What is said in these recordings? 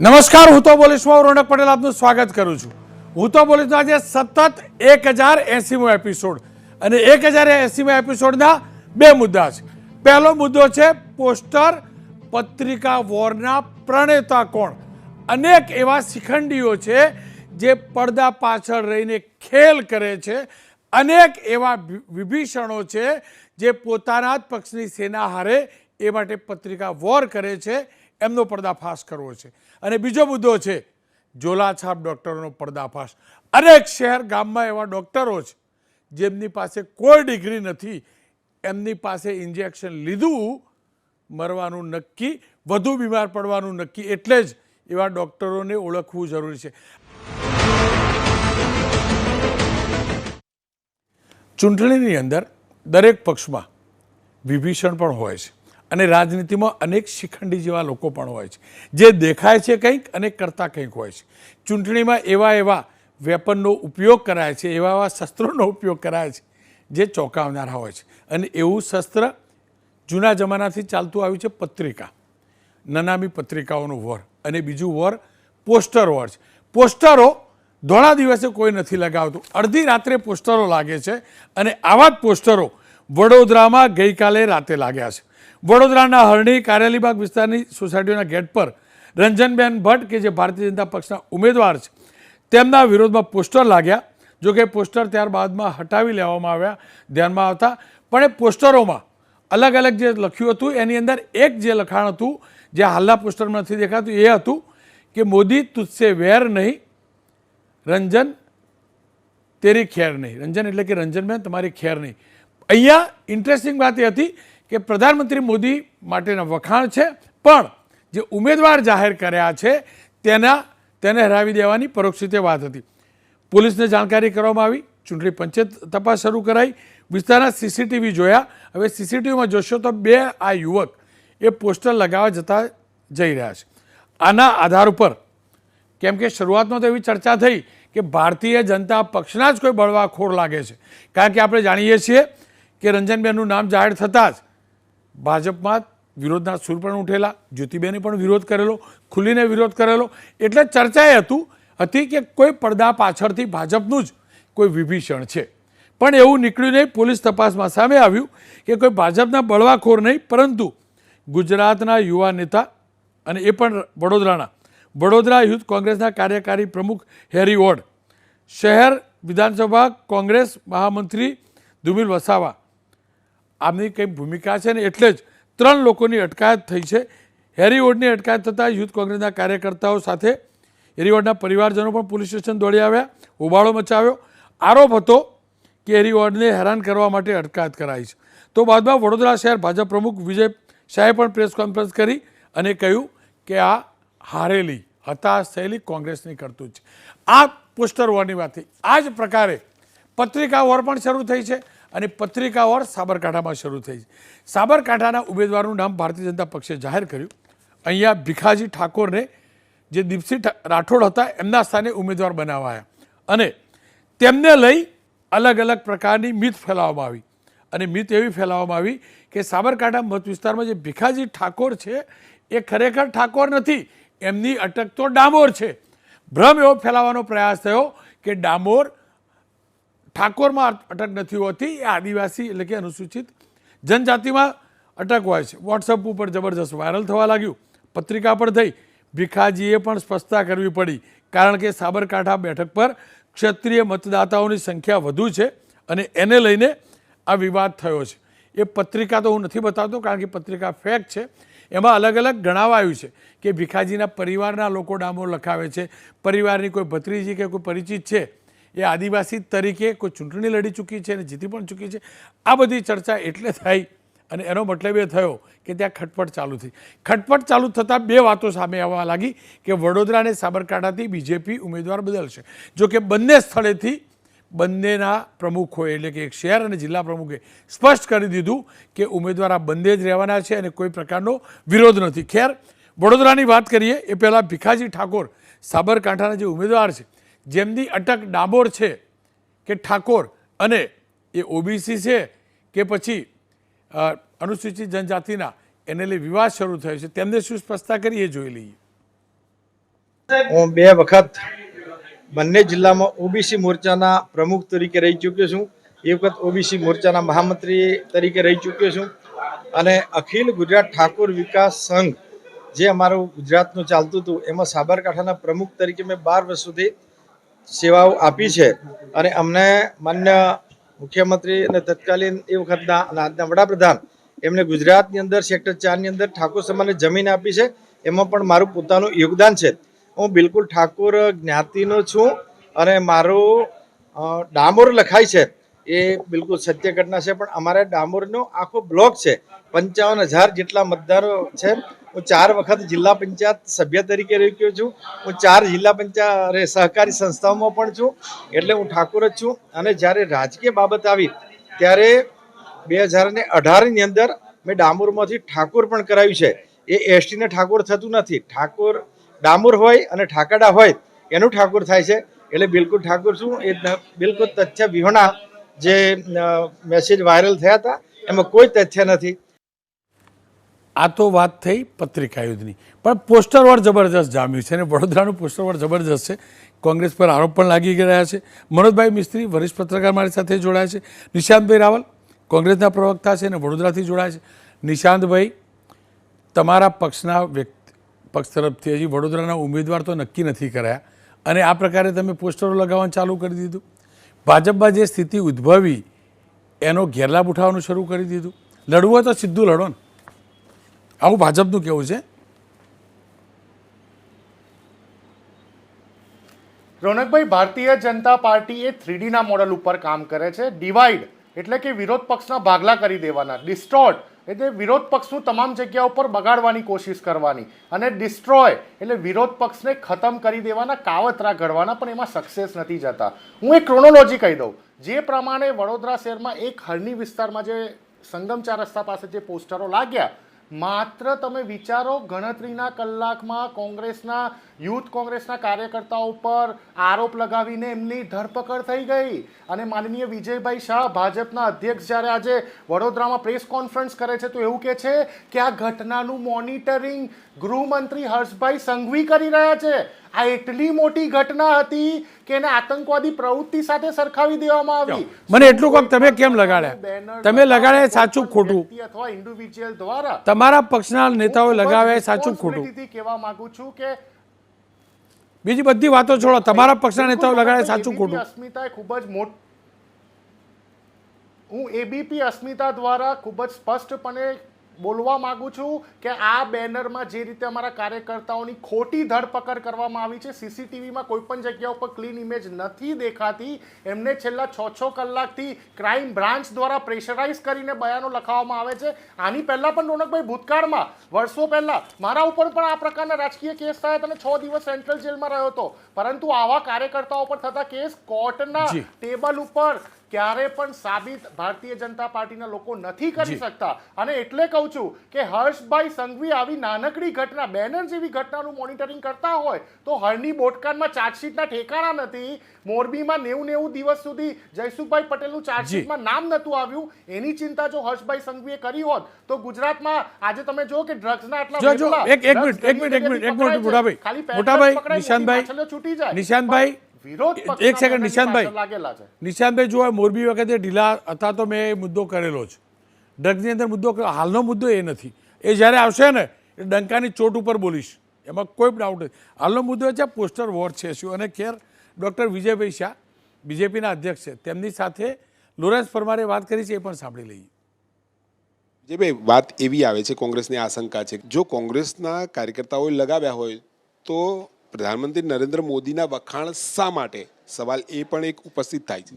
નમસ્કાર, હું તો પોલીસમાં રોનક પટેલ, આપનું સ્વાગત કરું છું. હું તો પોલીસનો આજે સતત એક હજાર એસીમો એપિસોડ અને એક હજાર એસીમો એપિસોડના બે મુદ્દા છે. પહેલો મુદ્દો છે પોસ્ટર પત્રિકા વોરના પ્રણેતા કોણ? અનેક એવા શિખંડીઓ છે જે પડદા પાછળ રહીને ખેલ કરે છે. અનેક એવા વિભીષણો છે જે પોતાના જ પક્ષની સેના હારે એ માટે પત્રિકા વોર કરે છે. એમનો પર્દાફાશ કરવો છે. અને બીજો મુદ્દો છે જોલાછાપ ડૉક્ટરોનો પર્દાફાશ. અનેક શહેર ગામમાં એવા ડૉક્ટરો છે, જેમની પાસે કોઈ ડિગ્રી નથી, એમની પાસે ઇન્જેક્શન લીધું મરવાનું નક્કી, વધુ બીમાર પડવાનું નક્કી, એટલે જ એવા ડૉક્ટરોને ઓળખવું જરૂરી છે. ચૂંટણીની અંદર દરેક પક્ષમાં વિભીષણ પણ હોય છે. અને રાજનીતિમાં અનેક શિખંડી જેવા લોકો પણ હોય છે. જે દેખાય છે કંઈક અને કરતા કંઈક હોય છે. ચૂંટણીમાં એવા એવા વેપનનો ઉપયોગ કરાય છે, એવા એવા શસ્ત્રોનો ઉપયોગ કરાય છે, જે ચોંકાવનારા હોય છે. અને એવું શસ્ત્ર જૂના જમાનાથી ચાલતું આવ્યું છે પત્રિકા. નનામી પત્રિકાઓનો વર અને બીજું વર પોસ્ટર વર છે. પોસ્ટરો ધોળા દિવસે કોઈ નથી લગાવતું. અડધી રાત્રે પોસ્ટરો લાગે છે અને આવા જ પોસ્ટરો વડોદરામાં ગઈકાલે રાતે લાગ્યા છે. વડોદરાના હરણી કારેલીબાગ વિસ્તારની સોસાયટીના ગેટ પર રંજનબેન ભટ્ટ, કે જે ભારતીય જનતા પક્ષના ઉમેદવાર છે, તેમના વિરોધમાં પોસ્ટર લાગ્યા. જોકે પોસ્ટર ત્યારબાદમાં હટાવી લેવામાં આવ્યા, ધ્યાનમાં આવતા. પણ એ પોસ્ટરોમાં અલગ અલગ જે લખ્યું હતું, એની અંદર એક જે લખાણ હતું, જે હાલના પોસ્ટરમાં નથી દેખાતું, એ હતું કે, મોદી તુજસે વેર નહીં, રંજન તેરી ખેર નહીં. રંજન એટલે કે, રંજનબેન, તમારી ખેર નહીં. અહીંયા ઇન્ટરેસ્ટિંગ વાત એ હતી કે પ્રધાનમંત્રી મોદી માટેના વખાણ છે, પણ જે ઉમેદવાર જાહેર કર્યા છે, તેના, તેને હરાવી દેવાની પરોક્ષ રીતે વાત હતી. પોલીસને જાણકારી કરવામાં આવી, ચૂંટણી પંચે તપાસ શરૂ કરાઈ, વિસ્તારના સીસીટીવી જોયા. હવે સીસીટીવીમાં જોશો તો બે આ યુવક એ પોસ્ટર લગાવવા જતા જઈ રહ્યા છે. આના આધાર ઉપર, કેમ કે શરૂઆતમાં તો એવી ચર્ચા થઈ કે ભારતીય જનતા પક્ષના જ કોઈ બળવાખોર લાગે છે. કારણ કે આપણે જાણીએ છીએ કે રંજનબેનનું નામ જાહેર થતાં જ ભાજપમાં વિરોધના સૂર પણ ઉઠેલા, જ્યોતિબેને પણ વિરોધ કરેલો, ખુલ્લીને વિરોધ કરેલો. એટલે ચર્ચા એ હતું હતી કે કોઈ પડદા પાછળથી ભાજપનું જ કોઈ વિભીષણ છે. પણ એવું નીકળ્યું નહીં, પોલીસ તપાસમાં સામે આવ્યું કે કોઈ ભાજપના બળવાખોર નહીં, પરંતુ ગુજરાતના યુવા નેતા અને એ પણ વડોદરાના, વડોદરા યુથ કોંગ્રેસના કાર્યકારી પ્રમુખ હેરી વોર્ડ, શહેર વિધાનસભા કોંગ્રેસ મહામંત્રી ધુમિલ વસાવા આમની કંઈ ભૂમિકા છે ને એટલે જ ત્રણ લોકોની અટકાયત થઈ છે. હેરી વોર્ડની અટકાયત થતાં યુથ કોંગ્રેસના કાર્યકર્તાઓ સાથે હેરી પરિવારજનો પણ પોલીસ સ્ટેશન દોડી આવ્યા હોબાળો મચાવ્યો. આરોપ હતો કે હેરી હેરાન કરવા માટે અટકાયત કરાઈ છે. તો બાદમાં વડોદરા શહેર ભાજપ પ્રમુખ વિજય શાહે પણ પ્રેસ કોન્ફરન્સ કરી અને કહ્યું કે આ હારેલી હતાશ થયેલી કોંગ્રેસની કરતું છે. આ પોસ્ટર વોરની વાત આ જ પ્રકારે પત્રિકા વોર પણ શરૂ થઈ છે. અને પત્રિકા વોર સાબરકાંઠામાં શરૂ થઈ સાબરકાંઠાના ઉમેદવારનું નામ ભારતીય જનતા પક્ષે જાહેર કર્યું. અહીંયા ભીખાજી ઠાકોરને જે દીપસિંહ રાઠોડ હતા, એમના સ્થાને ઉમેદવાર બનાવાયા. અને તેમને લઈ અલગ અલગ પ્રકારની મિત ફેલાવવામાં આવી. અને મિત એવી ફેલાવવામાં આવી કે સાબરકાંઠા મત વિસ્તારમાં જે ભીખાજી ઠાકોર છે, એ ખરેખર ઠાકોર નથી, એમની અટક તો ડામોર છે. ભ્રમ એવો ફેલાવવાનો પ્રયાસ થયો કે ડામોર ઠાકોરમાં અટક નથી હોતી, એ આદિવાસી એટલે કે અનુસૂચિત જનજાતિમાં અટક હોય છે. વોટ્સઅપ ઉપર જબરજસ્ત વાયરલ થવા લાગ્યું. પત્રિકા પર થઈ ભીખાજીએ પણ સ્પષ્ટતા કરવી પડી, કારણ કે સાબરકાંઠા બેઠક પર ક્ષત્રિય મતદાતાઓની સંખ્યા વધુ છે અને એને લઈને આ વિવાદ થયો છે. એ પત્રિકા તો હું નથી બતાવતો, કારણ કે પત્રિકા ફેક છે. એમાં અલગ અલગ ગણાવાયું છે કે ભીખાજીના પરિવારના લોકો ડામો લખાવે છે, પરિવારની કોઈ ભત્રીજી કે કોઈ પરિચિત છે. એ આદિવાસી તરીકે કોઈ ચૂંટણી લડી ચૂકી છે અને જીતી પણ ચૂકી છે. આ બધી ચર્ચા એટલે થઈ અને એનો મતલબ એ થયો કે ત્યાં ખટપટ ચાલુ થઈ. ખટપટ ચાલુ થતાં બે વાતો સામે આવવા લાગી કે વડોદરા અને સાબરકાંઠાથી બીજેપી ઉમેદવાર બદલશે. જો કે બંને સ્થળેથી બંનેના પ્રમુખોએ એટલે કે એક શહેર અને જિલ્લા પ્રમુખે સ્પષ્ટ કરી દીધું કે ઉમેદવાર આ બંને જ રહેવાના છે અને કોઈ પ્રકારનો વિરોધ નથી. ખેર, વડોદરાની વાત કરીએ એ પહેલાં ભીખાજી ઠાકોર સાબરકાંઠાના જે ઉમેદવાર છે જેમની અટક ડાબોર છે કે ઠાકોર અને એ ઓબીસી છે કે પછી અનુસૂચિત જનજાતિના એને લઈ વિવાદ શરૂ થયો છે. તેમને શું સ્પષ્ટતા કરી જોઈ લઈએ. હું બે વખત બંને જિલ્લામાં ઓબીસી મોરચાના પ્રમુખ તરીકે રહી ચૂક્યો છું. એ વખત ઓબીસી મોરચાના મહામંત્રી તરીકે રહી ચૂક્યો છું. અને અખિલ ગુજરાત ઠાકોર વિકાસ સંઘ જે અમારું ગુજરાતનું ચાલતું હતું, એમાં સાબરકાંઠાના પ્રમુખ તરીકે મેં બાર વર્ષ સુધી સેવાઓ આપી છે અને અમને માન્ય મુખ્યમંત્રી અને તત્કાલીન એ વખતના આજના વડાપ્રધાન એમને ગુજરાતની અંદર સેક્ટર ચારની અંદર ઠાકોર સમાજને જમીન આપી છે. એમાં પણ મારું પોતાનું યોગદાન છે. હું બિલકુલ ઠાકોર જ્ઞાતિનો છું અને મારું ડામોર લખાય છે. એ બિલકુલ સત્ય ઘટના છે. પણ અમારા ડામોરનો આખો બ્લોક છે. પંચાવન હજાર જેટલા મતદારો છે. હું ચાર વખત જિલ્લા પંચાયત સભ્ય તરીકે રહી ગયો છું. હું ચાર જિલ્લા પંચાયત સહકારી સંસ્થાઓમાં પણ છું. એટલે હું ઠાકોર જ છું. અને જ્યારે રાજકીય બાબત આવી, ત્યારે બે હજાર ને અઢારની અંદર મેં ડામોરમાંથી ઠાકોર પણ કરાવ્યું છે. એ એસટીને ઠાકોર થતું નથી. ઠાકોર ડામોર હોય અને ઠાકરડા હોય, એનું ઠાકોર થાય છે. એટલે બિલકુલ ઠાકોર છું. એ બિલકુલ તથ્ય વિહોણા જે મેસેજ વાયરલ થયા હતા, એમાં કોઈ તથ્ય નથી. આ તો વાત થઈ પત્રિકા યુદ્ધની. પણ પોસ્ટર વોર જબરજસ્ત જામ્યું છે અને વડોદરાનું પોસ્ટર વોર જબરજસ્ત છે. કોંગ્રેસ પર આરોપ પણ લાગી રહ્યા છે. મનોજભાઈ મિસ્ત્રી વરિષ્ઠ પત્રકાર મારી સાથે જોડાયા છે. નિશાંતભાઈ રાવલ કોંગ્રેસના પ્રવક્તા છે અને વડોદરાથી જોડાયા છે. નિશાંતભાઈ, તમારા પક્ષના વ્યક્તિ, પક્ષ તરફથી હજી વડોદરાના ઉમેદવાર તો નક્કી નથી કરાયા. અને આ પ્રકારે તમે પોસ્ટરો લગાવવાનું ચાલુ કરી દીધું. ભાજપમાં જે સ્થિતિ ઉદ્ભવી, એનો ગેરલાભ ઉઠાવવાનું શરૂ કરી દીધું. લડવું હોય તો સીધું લડો ને. આવું ભાજપનું કેવું છે? રોનકભાઈ, ભારતીય જનતા પાર્ટી એ થ્રીડીના મોડલ ઉપર કામ કરે છે. ડિવાઈડ એટલે કે વિરોધ પક્ષના ભાગલા કરી દેવાના. ડિસ્ટ્રોટ એટલે વિરોધ પક્ષનું તમામ જગ્યા ઉપર બગાડવાની કોશિશ કરવાની. અને ડિસ્ટ્રોય એટલે વિરોધ પક્ષને ખતમ કરી દેવાના, કાવતરા ઘડવાના, પણ એમાં સક્સેસ નથી જતા. હું એક ક્રોનોલોજી કહી દઉં. જે પ્રમાણે વડોદરા શહેરમાં એક હરણી વિસ્તારમાં જે સંગમ ચાર રસ્તા પાસે જે પોસ્ટરો લાગ્યા માત્ર તમે વિચારો ગણતરીના કલાકમાં કોંગ્રેસના, યુથ કોંગ્રેસના કાર્યકર્તાઓ ઉપર આરોપ લગાવીને એમની ધરપકડ થઈ ગઈ. અને માનનીય વિજયભાઈ શાહ ભાજપના અધ્યક્ષ જ્યારે આજે વડોદરામાં પ્રેસ કોન્ફરન્સ કરે છે, તો એવું કહે છે કે આ ઘટનાનું મોનિટરિંગ ગૃહમંત્રી હર્ષભાઈ સંઘવી કરી રહ્યા છે. આ એટલી મોટી ઘટના હતી કે એને આતંકવાદી પ્રવૃત્તિ સાથે સરખાવી દેવામાં આવી. મને એટલું કહો તમે કેમ લગાડ્યા? તમે લગાડ્યા? સાચું ખોટું. અથવા ઇન્ડિવિજ્યુઅલ દ્વારા? તમારા પક્ષના નેતાઓએ લગાવ્યા સાચું ખોટું. કહેવા માંગુ છું કે બીજી બધી વાતો છોડો. તમારા પક્ષના નેતાઓ લગાડ્યા સાચું ખોટું. અસ્મિતા ખૂબ જ મોટ હું એબીપી અસ્મિતા દ્વારા ખૂબ જ સ્પષ્ટપણે બોલવા માંગુ છું કે આ બેનરમાં જે રીતે અમારા કાર્યકર્તાઓની ખોટી ધરપકડ કરવામાં આવી છે સીસીટીવીમાં કોઈ પણ જગ્યા ઉપર ક્લીન ઇમેજ નથી દેખાતી એમને છેલ્લા છ છ કલાકથી ક્રાઇમ બ્રાન્ચ દ્વારા પ્રેશરાઇઝ કરીને બયાનો લખાવવામાં આવે છે. આની પહેલાં પણ રોનકભાઈ ભૂતકાળમાં વર્ષો પહેલાં મારા ઉપર પણ આ પ્રકારના રાજકીય કેસ થયા હતા અને છ દિવસ સેન્ટ્રલ જેલમાં રહ્યો હતો. પરંતુ આવા કાર્યકર્તાઓ પર થતા કેસ કોર્ટના ટેબલ ઉપર ક્યારે પણ સાબિત ભારતીય જનતા પાર્ટીના લોકો નથી કરી શકતા. અને એટલે કહું છું કે હર્ષભાઈ સંઘવી આવી નાનકડી ઘટના બેનર જેવી ઘટનાનું મોનિટરિંગ કરતા હોય તો હરની બોટકાનમાં ચાર્જશીટના ઠેકાણા નથી. મોરબીમાં નેવું નેવું દિવસ સુધી જયસુખભાઈ પટેલનું ચાર્જશીટમાં નામ નતું આવ્યું. એની ચિંતા જો હર્ષભાઈ સંઘવીએ કરી હોત તો ગુજરાતમાં આજે તમે જો કે ડ્રગ્સના આટલા એક મિનિટ એક મિનિટ એક મિનિટ એક મિનિટ મોટાભાઈ પાછળ છૂટી જાય. નિશાંતભાઈ વિરોધ એક સેકન્ડ નિશાંતભાઈ. લાગેલા છે. નિશાંતભાઈ જો મોરબી વખતે ઢીલા હતા તો મેં એ મુદ્દો કરેલો જ. ડ્રગ્સની અંદર મુદ્દો કર્યો. હાલનો મુદ્દો એ નથી. એ જ્યારે આવશે ને એ ડંકાની ચોટ ઉપર બોલીશ. એમાં કોઈ ડાઉટ નથી. હાલનો મુદ્દો એ છે પોસ્ટર વોર છે શું? અને ખેર ડૉક્ટર વિજયભાઈ શાહ બીજેપીના અધ્યક્ષ છે. તેમની સાથે લોરેન્સ પરમારે વાત કરી છે એ પણ સાંભળી લઈએ. જે ભાઈ વાત એવી આવે છે કોંગ્રેસની આશંકા છે. જો કોંગ્રેસના કાર્યકર્તાઓએ લગાવ્યા હોય તો પ્રધાનમંત્રી નરેન્દ્ર મોદીના વખાણ શા માટે? સવાલ એ પણ એક ઉપસ્થિત થાય છે.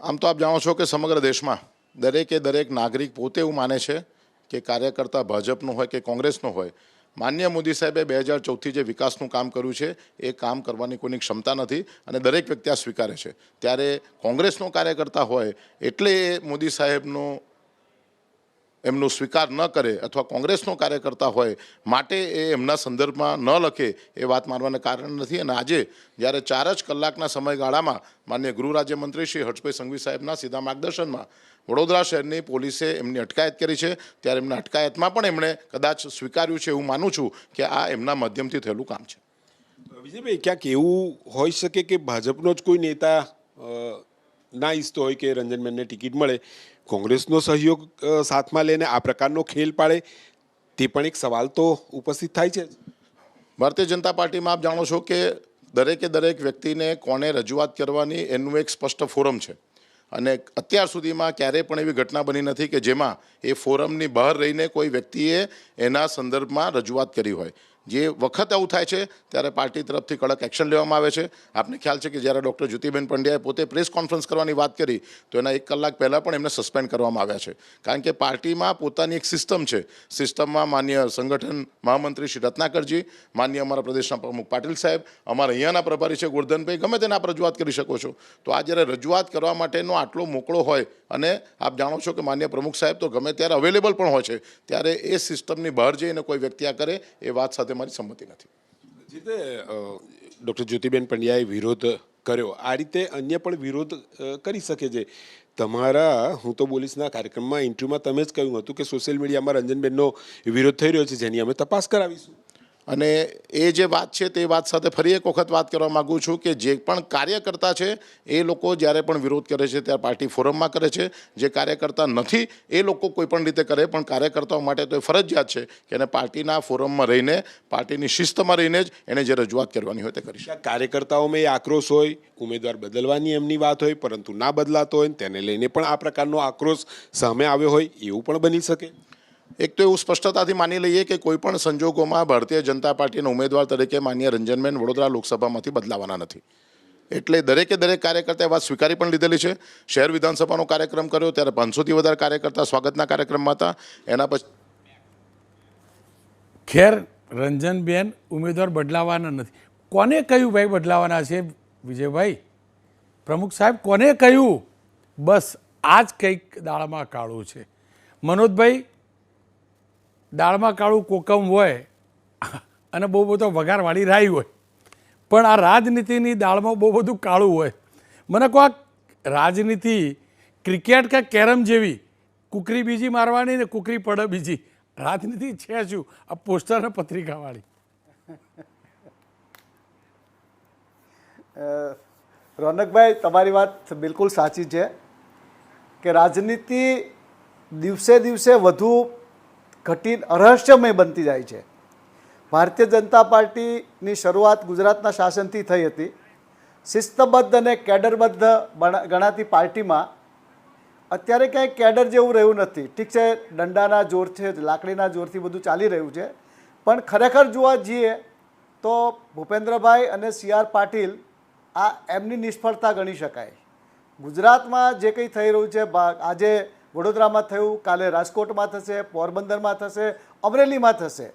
આમ તો આપ જાણો છો કે સમગ્ર દેશમાં દરેકે દરેક નાગરિક પોતે એવું માને છે કે કાર્યકર્તા ભાજપનો હોય કે કોંગ્રેસનો હોય, માન્ય મોદી સાહેબે બે હજાર ચૌદથી જે વિકાસનું કામ કર્યું છે, એ કામ કરવાની કોઈની ક્ષમતા નથી અને દરેક વ્યક્તિ આ સ્વીકારે છે. ત્યારે કોંગ્રેસનો કાર્યકર્તા હોય એટલે એ મોદી સાહેબનો એમનો સ્વીકાર ન કરે અથવા કોંગ્રેસનો કાર્યકર્તા હોય, માટે એ એમના સંદર્ભમાં ન લખે એ વાત માનવાને કારણ નથી. અને આજે જ્યારે ચાર જ કલાકના સમયગાળામાં માન્ય ગૃહ રાજ્યમંત્રી શ્રી હર્ષભાઈ સંઘવી સાહેબના સીધા માર્ગદર્શનમાં વડોદરા શહેરની પોલીસે એમની અટકાયત કરી છે. ત્યારે એમના અટકાયતમાં પણ એમણે કદાચ સ્વીકાર્યું છે એવું માનું છું કે આ એમના માધ્યમથી થયેલું કામ છે. વિજયભાઈ, ક્યાંક એવું હોઈ શકે કે ભાજપનો જ કોઈ નેતા ના ઈચ્છતો હોય કે રંજનબેનને ટિકિટ મળે. કોંગ્રેસનો સહયોગ સાથમાં લઈને આ પ્રકારનો ખેલ પાડે, તે પણ એક સવાલ તો ઉપસ્થિત થાય છે. ભારતીય જનતા પાર્ટીમાં આપ જાણો છો કે દરેકે દરેક વ્યક્તિને કોને રજૂઆત કરવાની એનું એક સ્પષ્ટ ફોરમ છે. અને અત્યાર સુધીમાં ક્યારેય પણ એવી ઘટના બની નથી કે જેમાં એ ફોરમની બહાર રહીને કોઈ વ્યક્તિએ એના સંદર્ભમાં રજૂઆત કરી હોય. જે વખત આવું થાય છે, ત્યારે પાર્ટી તરફથી કડક એક્શન લેવામાં આવે છે. આપને ખ્યાલ છે કે જ્યારે ડૉક્ટર જ્યોતિબેન પંડ્યાએ પોતે પ્રેસ કોન્ફરન્સ કરવાની વાત કરી, તો એના એક કલાક પહેલાં પણ એમને સસ્પેન્ડ કરવામાં આવ્યા છે. કારણ કે પાર્ટીમાં પોતાની એક સિસ્ટમ છે. સિસ્ટમમાં માન્ય સંગઠન મહામંત્રી શ્રી રત્નાકરજી, માન્ય અમારા પ્રદેશના પ્રમુખ પાટીલ સાહેબ, અમારા અહીંયાના પ્રભારી છે ગોરધનભાઈ, ગમે તેને આપ રજૂઆત કરી શકો છો. તો આ જ્યારે રજૂઆત કરવા માટેનો આટલો મોકળો હોય, અને આપ જાણો છો કે માન્ય પ્રમુખ સાહેબ તો ગમે ત્યારે અવેલેબલ પણ હોય છે, ત્યારે એ સિસ્ટમની બહાર જઈને કોઈ વ્યક્તિ આ કરે, એ વાત સાથે મારી સંમતિ નથી. જે રીતે ડૉક્ટર જ્યોતિબેન પંડ્યાએ વિરોધ કર્યો. આ રીતે અન્ય પણ વિરોધ કરી શકે છે. તમારા, હું તો બોલીશના કાર્યક્રમમાં ઇન્ટરવ્યુમાં તમે જ કહ્યું હતું કે સોશિયલ મીડિયામાં રંજનબેનનો વિરોધ થઈ રહ્યો છે, જેની અમે તપાસ કરાવીશું. અને એ જે વાત છે તે વાત સાથે ફરી એક વખત વાત કરવા માગું છું કે જે પણ કાર્યકર્તા છે, એ લોકો જ્યારે પણ વિરોધ કરે છે ત્યારે પાર્ટી ફોરમમાં કરે છે. જે કાર્યકર્તા નથી, એ લોકો કોઈ પણ રીતે કરે, પણ કાર્યકર્તાઓ માટે તો એ ફરજિયાત છે કે એને પાર્ટીના ફોરમમાં રહીને, પાર્ટીની શિસ્તમાં રહીને જ એને જે રજૂઆત કરવાની હોય તે કરી શકે. કાર્યકર્તાઓમાં એ આક્રોશ હોય, ઉમેદવાર બદલવાની એમની વાત હોય, પરંતુ ના બદલાતો હોય, તેને લઈને પણ આ પ્રકારનો આક્રોશ સામે આવ્યો હોય, એવું પણ બની શકે? એક તો એવું સ્પષ્ટતાથી માની લઈએ કે કોઈ પણ સંજોગોમાં ભારતીય જનતા પાર્ટીના ઉમેદવાર તરીકે માન્ય રંજનબેન વડોદરા લોકસભામાંથી બદલાવાના નથી. એટલે દરેકે દરેક કાર્યકર્તાએ વાત સ્વીકારી પણ લીધેલી છે. શહેર વિધાનસભાનો કાર્યક્રમ કર્યો, ત્યારે પાંચસોથી વધારે કાર્યકર્તા સ્વાગતના કાર્યક્રમમાં હતા. એના પછી ખેર રંજનબેન ઉમેદવાર બદલાવાના નથી. કોને કહ્યું ભાઈ બદલાવાના છે વિજયભાઈ? પ્રમુખ સાહેબ, કોને કહ્યું? બસ આ જ કંઈક દાળમાં કાળું છે. મનોજભાઈ દાળમાં કાળું કોકમ હોય, અને બહુ બધો વઘારવાળી રાઈ હોય. પણ આ રાજનીતિની દાળમાં બહુ બધું કાળું હોય. મને કહો આ રાજનીતિ, ક્રિકેટ કે કેરમ જેવી, કુકરી બીજી મારવાની ને કુકરી પડે બીજી. રાજનીતિ છે શું? આ પોસ્ટર ને પત્રિકાવાળી. રોનકભાઈ, તમારી વાત બિલકુલ સાચી છે કે રાજનીતિ દિવસે દિવસે વધુ કઠિન રહસ્યમય બનતી જાય છે. ભારતીય જનતા પાર્ટીની શરૂઆત ગુજરાતના શાસનથી થઈ હતી. શિસ્તબદ્ધ અને કેડરબદ્ધ ગણાતી પાર્ટીમાં અત્યારે ક્યાંય કેડર જેવું રહ્યું નથી. ઠીક છે, દંડાના જોર છે, લાકડીના જોરથી બધું ચાલી રહ્યું છે. પણ ખરેખર જોવા જઈએ તો ભૂપેન્દ્રભાઈ અને સી આર પાટીલ આ એમની નિષ્ફળતા ગણી શકાય. ગુજરાતમાં જે કંઈ થઈ રહ્યું છે આજે વડોદરામાં થયું, કાલે રાજકોટમાં થશે, પોરબંદરમાં થશે, અમરેલીમાં થશે.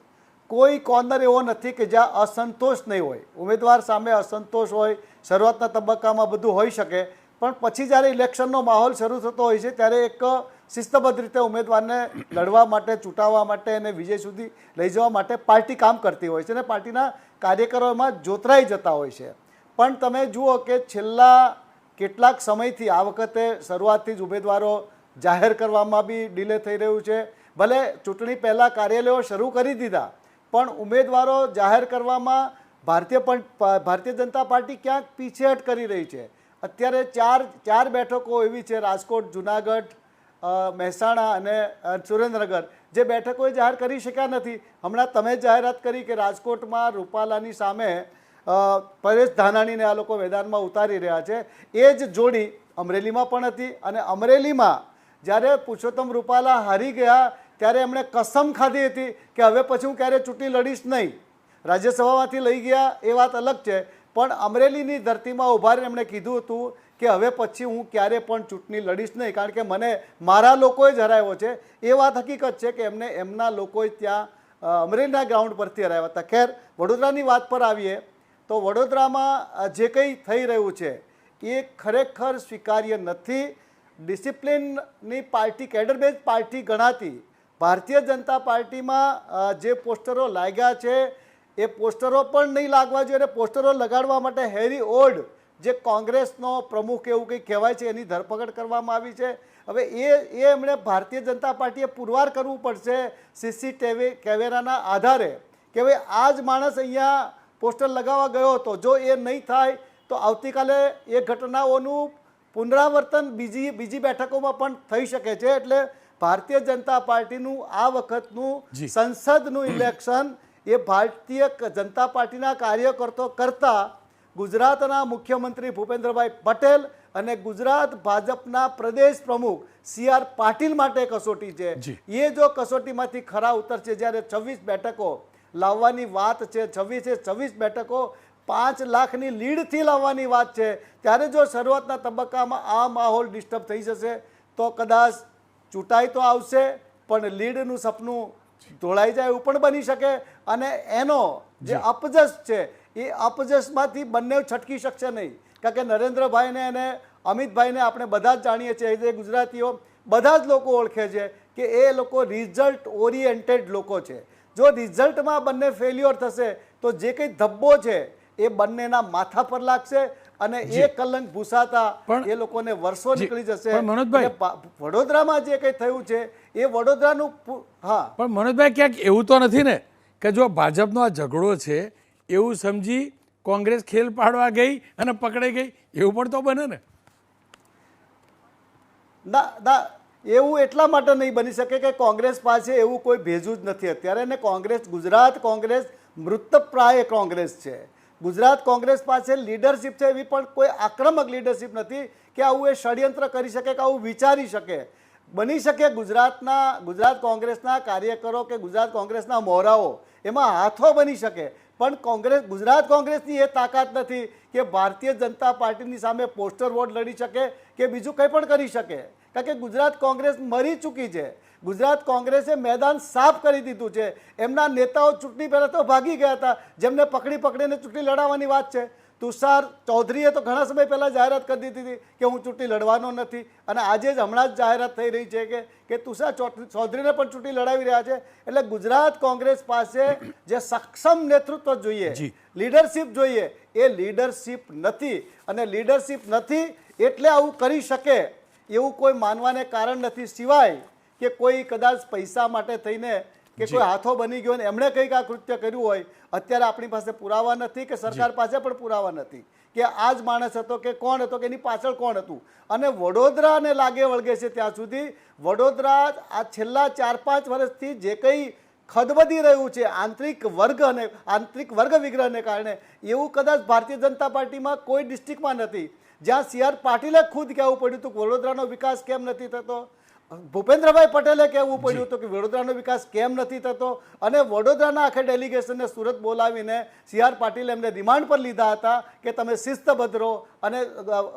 કોઈ કોર્નર એવો નથી કે જ્યાં અસંતોષ નહીં હોય. ઉમેદવાર સામે અસંતોષ હોય, શરૂઆતના તબક્કામાં બધું હોઈ શકે, પણ પછી જ્યારે ઇલેક્શનનો માહોલ શરૂ થતો હોય છે, ત્યારે એક શિસ્તબદ્ધ રીતે ઉમેદવારને લડવા માટે ચૂંટાવવા માટે અને વિજય સુધી લઈ જવા માટે પાર્ટી કામ કરતી હોય છે અને પાર્ટીના કાર્યકરોમાં જોતરાઈ જતા હોય છે. પણ તમે જુઓ કે છેલ્લા કેટલાક સમયથી આ વખતે શરૂઆતથી જ ઉમેદવારો જાહેર કરવામાં બી ડીલે થઈ રહ્યું છે. ભલે ચૂંટણી પહેલાં કાર્યાલયો શરૂ કરી દીધા, પણ ઉમેદવારો જાહેર કરવામાં ભારતીય ભારતીય જનતા પાર્ટી ક્યાંક પીછેહટ કરી રહી છે. અત્યારે ચાર ચાર બેઠકો એવી છે, રાજકોટ, જુનાગઢ મહેસાણા અને સુરેન્દ્રનગર, જે બેઠકોએ જાહેર કરી શક્યા નથી. હમણાં તમે જાહેરાત કરી કે રાજકોટમાં રૂપાલાની સામે પરેશ ધાનાણીને આ લોકો મેદાનમાં ઉતારી રહ્યા છે. એ જ જોડી અમરેલીમાં પણ હતી અને અમરેલીમાં જ્યારે પુરુષોત્તમ રૂપાલા હારી ગયા, ત્યારે એમણે કસમ ખાધી હતી કે હવે પછી હું ક્યારેય ચૂંટણી લડીશ નહીં. રાજ્યસભામાંથી લઈ ગયા એ વાત અલગ છે, પણ અમરેલીની ધરતીમાં ઊભા રહીને એમણે કીધું હતું કે હવે પછી હું ક્યારે પણ ચૂંટણી લડીશ નહીં, કારણ કે મને મારા લોકોએ જ હરાવ્યો છે. એ વાત હકીકત છે કે એમને એમના લોકોએ ત્યાં અમરેલીના ગ્રાઉન્ડ પરથી હરાવ્યા હતા. ખેર, વડોદરાની વાત પર આવીએ, તો વડોદરામાં જે કંઈ થઈ રહ્યું છે, એ ખરેખર સ્વીકાર્ય નથી. ડિસિપ્લિનની પાર્ટી કેડર બેઝ પાર્ટી ગણાતી ભારતીય જનતા પાર્ટીમાં જે પોસ્ટરો લાગ્યા છે, એ પોસ્ટરો પણ નહીં લાગવા જોઈએ અને પોસ્ટરો લગાડવા માટે હેરી ઓલ્ડ જે કોંગ્રેસનો પ્રમુખ એવું કંઈ કહેવાય છે, એની ધરપકડ કરવામાં આવી છે. હવે એ એ એમણે ભારતીય જનતા પાર્ટીએ પુરવાર કરવું પડશે સીસીટીવી કેમેરાના આધારે કે ભાઈ આ જ માણસ અહીંયા પોસ્ટર લગાવવા ગયો હતો. જો એ નહીં થાય, તો આવતીકાલે એ ઘટનાઓનું પુનરાવર્તન બીજી બીજી બેઠકોમાં પણ થઈ શકે છે એટલે ભારતીય જનતા પાર્ટીનું આ વખતનું સંસદનું ઇલેક્શન એ ભારતીય જનતા પાર્ટીના કાર્યકર્તો કરતાં ગુજરાતના મુખ્યમંત્રી ભૂપેન્દ્રભાઈ પટેલ અને ગુજરાત ભાજપના પ્રદેશ પ્રમુખ સી આર પાટીલ માટે કસોટી છે. એ જો કસોટીમાંથી ખરા ઉતરશે જ્યારે છવ્વીસ બેઠકો લાવવાની વાત છે છવ્વીસે છવ્વીસ બેઠકો પાંચ લાખની લીડથી લાવવાની વાત છે. ત્યારે જો શરૂઆતના તબક્કામાં આ માહોલ ડિસ્ટર્બ થઈ જશે તો કદાચ ચૂંટાઈ તો આવશે પણ લીડનું સપનું ધોળાઈ જાય એવું પણ બની શકે. અને એનો જે અપજસ છે એ અપજસમાંથી બંને છટકી શકશે નહીં. કારણ કે નરેન્દ્રભાઈને અને અમિતભાઈને આપણે બધા જ જાણીએ છીએ જે ગુજરાતીઓ બધા જ લોકો ઓળખે છે કે એ લોકો રિઝલ્ટ ઓરિએન્ટેડ લોકો છે. જો રિઝલ્ટમાં બંને ફેલ્યોર થશે તો જે કંઈ ધબ્બો છે એ બંનેના માથા પર લાગશે અને એ કલંક ભૂસાતા એ લોકોને વર્ષો નીકળી જશે. મનોજભાઈ- વડોદરામાં જે કંઈ થયું છે એ વડોદરાનું હા. પણ મનોજભાઈ ક્યાંક એવું તો નથી ને કે જો ભાજપનો આ ઝઘડો છે એવું સમજી કોંગ્રેસ ખેલ પાડવા ગઈ અને પકડાઈ ગઈ એવું પણ તો બને ને. ના ના એવું એટલા માટે નહીં બની શકે કે કોંગ્રેસ પાસે એવું કોઈ ભેજું જ નથી. અત્યારે ને કોંગ્રેસ ગુજરાત કોંગ્રેસ મૃતપ્રાય કોંગ્રેસ છે. ગુજરાત કોંગ્રેસ પાસે લીડરશિપ છે એવી પણ કોઈ આક્રમક લીડરશિપ નથી કે આવું એ ષડયંત્ર કરી શકે કે આવું વિચારી શકે. બની શકે ગુજરાતના, ગુજરાત કોંગ્રેસના કાર્યકરો કે ગુજરાત કોંગ્રેસના મોહરાઓ એમાં હાથો બની શકે. પણ કોંગ્રેસ, ગુજરાત કોંગ્રેસની એ તાકાત નથી કે ભારતીય જનતા પાર્ટીની સામે પોસ્ટર વોટ લડી શકે કે બીજું કંઈ પણ કરી શકે. કારણ કે ગુજરાત કોંગ્રેસ મરી ચૂકી છે. ગુજરાત કોંગ્રેસે મેદાન સાફ કરી દીધું છે. એમના નેતાઓ ચૂંટણી પહેલાં તો ભાગી ગયા હતા. જેમને પકડી પકડીને ચૂંટણી લડાવવાની વાત છે. તુષાર ચૌધરીએ તો ઘણા સમય પહેલાં જાહેરાત કરી દીધી હતી કે હું ચૂંટણી લડવાનો નથી. અને આજે જ હમણાં જ જાહેરાત થઈ રહી છે કે કે તુષાર ચૌ- ચૌધરીને પણ ચૂંટણી લડાવી રહ્યા છે. એટલે ગુજરાત કોંગ્રેસ પાસે જે સક્ષમ નેતૃત્વ જોઈએ. લીડરશિપ જોઈએ એ લીડરશિપ નથી. અને લીડરશિપ નથી એટલે આવું કરી શકે એવું કોઈ માનવાને કારણ નથી. સિવાય કે કોઈ કદાચ પૈસા માટે થઈને કે કોઈ હાથો બની ગયો ને એમણે કંઈક આ કૃત્ય કર્યું હોય અત્યારે આપણી પાસે પુરાવા નથી કે સરકાર પાસે પણ પુરાવા નથી. કે આ જ માણસ હતો કે કોણ હતો કે એની પાછળ કોણ હતું? અને વડોદરાને લાગે વળગે છે ત્યાં સુધી વડોદરા આ છેલ્લા ચાર પાંચ વર્ષથી જે કંઈ ખદબદી રહ્યું છે આંતરિક વર્ગ અને આંતરિક વર્ગ વિગ્રહને કારણે એવું કદાચ ભારતીય જનતા પાર્ટીમાં કોઈ ડિસ્ટ્રિક્ટમાં નથી. જ્યાં સી આર પાટીલે ખુદ કહેવું પડ્યું હતું કે વડોદરાનો વિકાસ કેમ નથી થતો? ભૂપેન્દ્રભાઈ પટેલે કહેવું પડ્યું હતું કે વડોદરાનો વિકાસ કેમ નથી થતો? અને વડોદરાના આખે ડેલિગેશનને સુરત બોલાવીને સી આર પાટીલે એમને રિમાન્ડ પર લીધા હતા કે તમે શિસ્તબદ્ધ રહો અને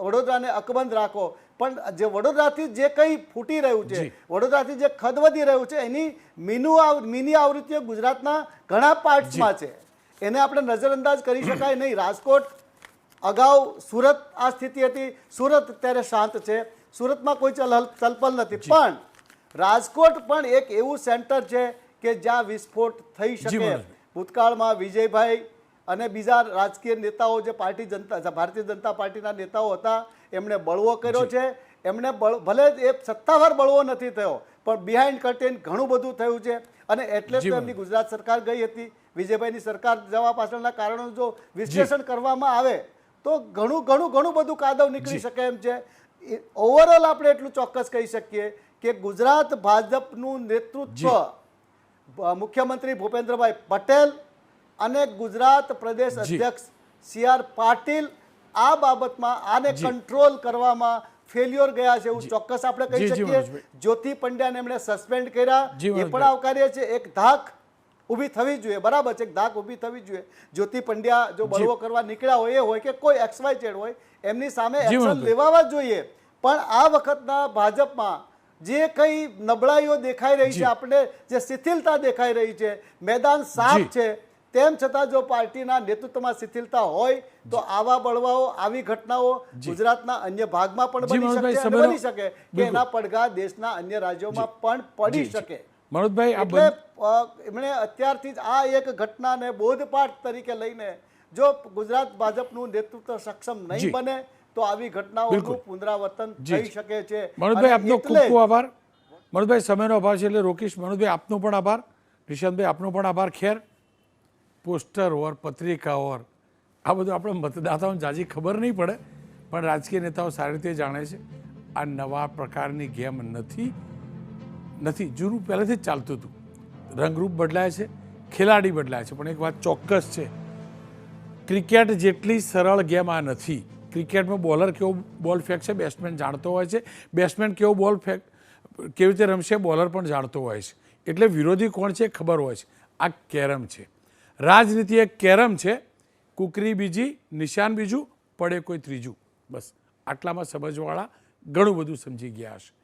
વડોદરાને અકબંધ રાખો. પણ જે વડોદરાથી જે કંઈ ફૂટી રહ્યું છે વડોદરાથી જે ખદવદી રહ્યું છે એની મીનુ મિની આવૃત્તિઓ ગુજરાતના ઘણા પાર્ટ્સમાં છે. એને આપણે નજરઅંદાજ કરી શકાય નહીં. રાજકોટ અગાઉ સુરત આ સ્થિતિ હતી. સુરત અત્યારે શાંત છે. સુરતમાં કોઈ ચલ ચલપલ નથી. પણ રાજકોટ પણ એક એવું સેન્ટર છે કે જ્યાં વિસ્ફોટ થઈ શકે. ભૂતકાળમાં વિજયભાઈ અને બીજા રાજકીય નેતાઓ જે પાર્ટી જનતા ભારતીય જનતા પાર્ટીના નેતાઓ હતા એમણે બળવો કર્યો છે. એમણે બળ ભલે એ સત્તાવાર બળવો નથી થયો પણ બિહાઇન્ડ કર્ટેન ઘણું બધું થયું છે. અને એટલે જ. એમની ગુજરાત સરકાર ગઈ હતી. વિજયભાઈની સરકાર જવા પાછળના કારણો જો વિશ્લેષણ કરવામાં આવે તો ઘણું ઘણું ઘણું બધું કાદવ નીકળી શકે એમ છે. ઓવરઓલ આપણે એટલું ચોક્કસ કહી શકીએ કે ગુજરાત ભાજપનું નેતૃત્વ મુખ્યમંત્રી ભૂપેન્દ્રભાઈ પટેલ અને ગુજરાત પ્રદેશ અધ્યક્ષ સી આર પાટીલ આ બાબતમાં આને કંટ્રોલ કરવામાં ફેલ્યોર ગયા છે એવું ચોક્કસ આપણે કહી શકીએ. જ્યોતિ પંડ્યાને એમણે સસ્પેન્ડ કર્યા. એ પણ આવકારીએ છીએ છે. એક ધાક ઊભી થવી જોઈએ. બરાબર છે એક ધાક ઊભી થવી જોઈએ. જ્યોતિ પંડ્યા જો બળવો કરવા નીકળ્યા હોય એ હોય કે કોઈ એક્સવાય ઝેડ હોય એમની સામે એક્શન લેવાવા જોઈએ. પણ આ વખતના ભાજપમાં જે કઈ નબળાઈઓ દેખાઈ રહી છે આપણે જે શિથિલતા દેખાઈ રહી છે મેદાન સાફ છે તેમ છતાં જો પાર્ટીના નેતૃત્વમાં શિથિલતા હોય તો આવા બળવાઓ આવી ઘટનાઓ ગુજરાતના અન્ય ભાગમાં પણ બની શકે બની શકે કે એના પડઘા દેશના અન્ય રાજ્યોમાં પણ પડી. શકે. મનોજભાઈ એટલે એમણે અત્યારથી જ આ એક ઘટનાને બોધપાઠ તરીકે લઈને જો ગુજરાત ભાજપનું નેતૃત્વ સક્ષમ નહીં બને તો આવી ઘટનાઓનું. પુનરાવર્તન થઈ શકે છે. મનોજભાઈ આપનો ખૂબ ખૂબ આભાર. મનોજભાઈ સમયનો અભાવ છે એટલે રોકીશ. મનોજભાઈ આપનો પણ આભાર. નિશાંતભાઈ આપનો પણ આભાર. ખેર પોસ્ટર ઓર પત્રિકા ઓર. આ બધું આપણે મતદાતાઓને જાજી ખબર નહીં પડે પણ રાજકીય નેતાઓ સારી રીતે જાણે છે. આ નવા પ્રકારની ગેમ નથી. નથી જૂનું પહેલેથી જ ચાલતું હતું. રંગરૂપ બદલાય છે, ખેલાડી બદલાય છે, પણ એક વાત ચોક્કસ છે. ક્રિકેટ જેટલી સરળ ગેમ આ નથી. ક્રિકેટમાં બોલર કેવો બોલ ફેંકશે, બેટ્સમેન જાણતો હોય છે. બેટ્સમેન કેવો બોલ ફેંક, કેવી રીતે રમશે, બોલર પણ જાણતો હોય છે. એટલે વિરોધી કોણ છે ખબર હોય છે. આ કેરમ છે. રાજનીતિ એક કેરમ છે. કુકરી બીજી, નિશાન બીજું, પડે કોઈ ત્રીજું. બસ, આટલામાં સમજવાળા ઘણું બધું સમજી ગયા હશે.